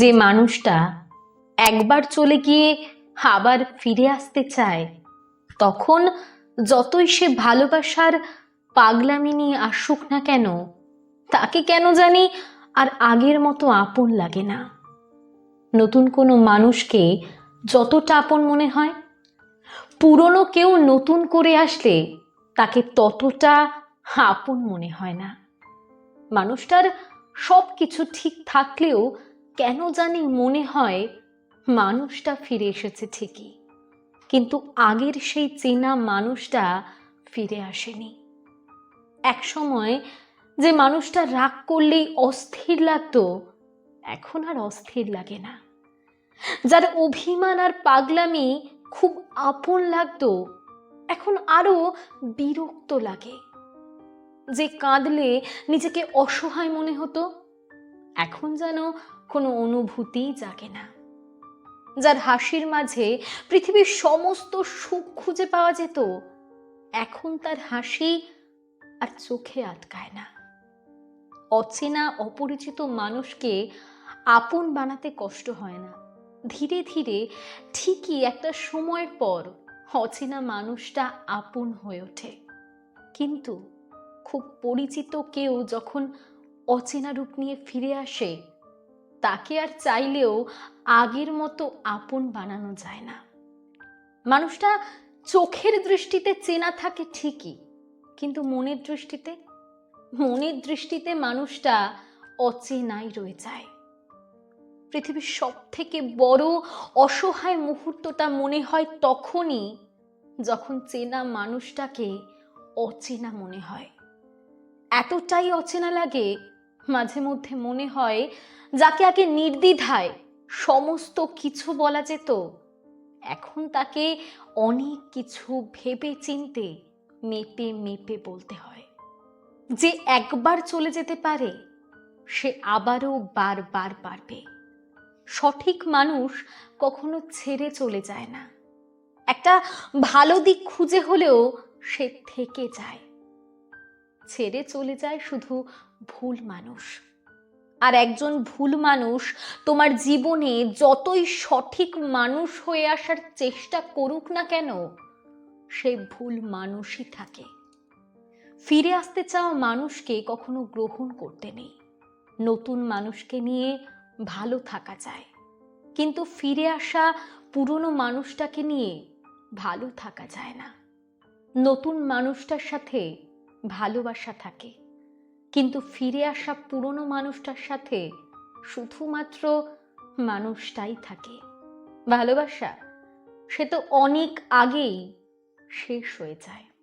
যে মানুষটা একবার চলে গিয়ে আবার ফিরে আসতে চায়, তখন যতই সে ভালোবাসার পাগলামি নিয়ে আসুক না কেন, তাকে কেন জানি আর আগের মতো আপন লাগে না। নতুন কোনো মানুষকে যতটা আপন মনে হয়, পুরনো কেউ নতুন করে আসলে তাকে ততটা আপন মনে হয় না। মানুষটার সব কিছু ঠিক থাকলেও কেন জানি মনে হয় মানুষটা ফিরে এসেছে ঠিকই। কিন্তু আগের সেই চেনা মানুষটা ফিরে আসেনি। এক সময় যে মানুষটা রাগ করলেই অস্থির লাগতো, এখন আর অস্থির লাগে না। যার অভিমান আর পাগলামি খুব আপন লাগতো, এখন আরও বিরক্ত লাগে। যে কাঁদলে নিজেকে অসহায় মনে হতো এখন যেন কোনো অনুভূতিই জাগে না। যার হাসির মাঝে পৃথিবীর সমস্ত সুখ খুঁজে পাওয়া যেত, এখন তার হাসি আর চোখে আটকায় না। অচেনা, অপরিচিত মানুষকে আপন বানাতে কষ্ট হয় না। ধীরে ধীরে ঠিকই একটা সময়ের পর অচেনা মানুষটা আপন হয়ে ওঠে। কিন্তু খুব পরিচিত কেউ যখন অচেনা রূপ নিয়ে ফিরে আসে, তাকে আর চাইলেও আগের মতো আপন বানানো যায় না। মানুষটা চোখের দৃষ্টিতে চেনা থাকে ঠিকই, কিন্তু মনের দৃষ্টিতে মনের দৃষ্টিতে মানুষটা অচেনাই রয়ে যায়। পৃথিবীর সব থেকে বড় অসহায় মুহূর্তটা মনে হয় তখনই যখন চেনা মানুষটাকে অচেনা মনে হয়। এতটাই অচেনা লাগে মাঝে মধ্যে মনে হয় যাকে আগে নির্দ্বিধায় সমস্ত কিছু বলা যেত, এখন তাকে অনেক কিছু ভেবে চিনতে, মেপে মেপে বলতে হয়। যে একবার চলে যেতে পারে, সে আবারও বারবার পারবে। সঠিক মানুষ কখনো ছেড়ে চলে যায় না। একটা ভালো দিক খুঁজে হলেও সে থেকে যায়। ছেড়ে চলে যায় শুধু ভুল মানুষ। আর একজন ভুল মানুষ তোমার জীবনে যতই সঠিক মানুষ হয়ে আসার চেষ্টা করুক না কেন, সে ভুল মানুষই থাকে। ফিরে আসতে চাওয়া মানুষকে কখনো গ্রহণ করতে নেই। নতুন মানুষকে নিয়ে ভালো থাকা যায়। কিন্তু ফিরে আসা পুরনো মানুষটাকে নিয়ে ভালো থাকা যায় না। নতুন মানুষটার সাথে ভালোবাসা থাকে। কিন্তু ফিরে আসা পুরনো মানুষটার সাথে শুধুমাত্র মানুষটাই থাকে। ভালোবাসা, সে তো অনেক আগেই শেষ হয়ে যায়।